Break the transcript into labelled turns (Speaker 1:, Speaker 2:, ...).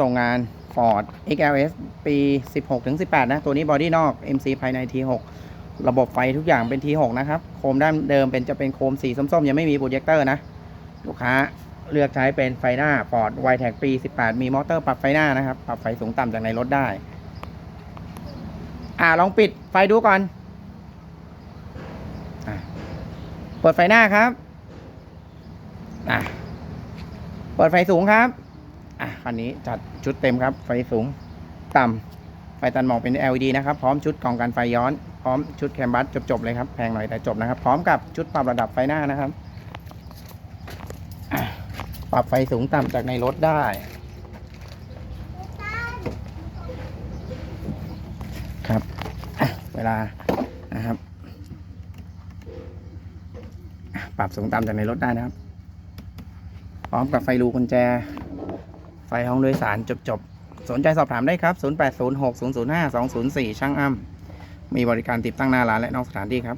Speaker 1: ส่งงาน Ford XLS ปี 16ถึง18 นะ ตัวนี้บอดี้นอก MC ภายใน T6 ระบบไฟทุกอย่างเป็น T6 นะครับ โคมด้านเดิมเป็นจะเป็นโคมสีส้มๆ ยังไม่มีโปรเจคเตอร์นะ ลูกค้าเลือกใช้เป็นไฟหน้า Ford w i t e c ปี 18 มีมอเตอร์ปรับไฟหน้านะครับ ปรับไฟสูงต่ำจากในรถได้ อ่าลองปิดไฟดูก่อนอเปิดไฟหน้าครับ อะเปิดไฟสูงครับ อะคันนี้จัดชุดเต็มครับ ไฟสูงต่ำไฟตันหมอกเป็น LED นะครับ พร้อมชุดกองกันไฟย้อน พร้อมชุดแคมบัสจบๆเลยครับ แพงหน่อยแต่จบนะครับ พร้อมกับชุดปรับระดับไฟหน้านะครับ ปรับไฟสูงต่ำจากในรถได้ครับเวลานะครับปรับสูงต่ำจากในรถได้นะครับ พร้อมกับไฟรูกุญแจ ห้องโดยสารจบๆสนใจสอบถามได้ครับ 0806005204 ช่างอ้ำมีบริการติดตั้งหน้าร้านและนอกสถานที่ครับ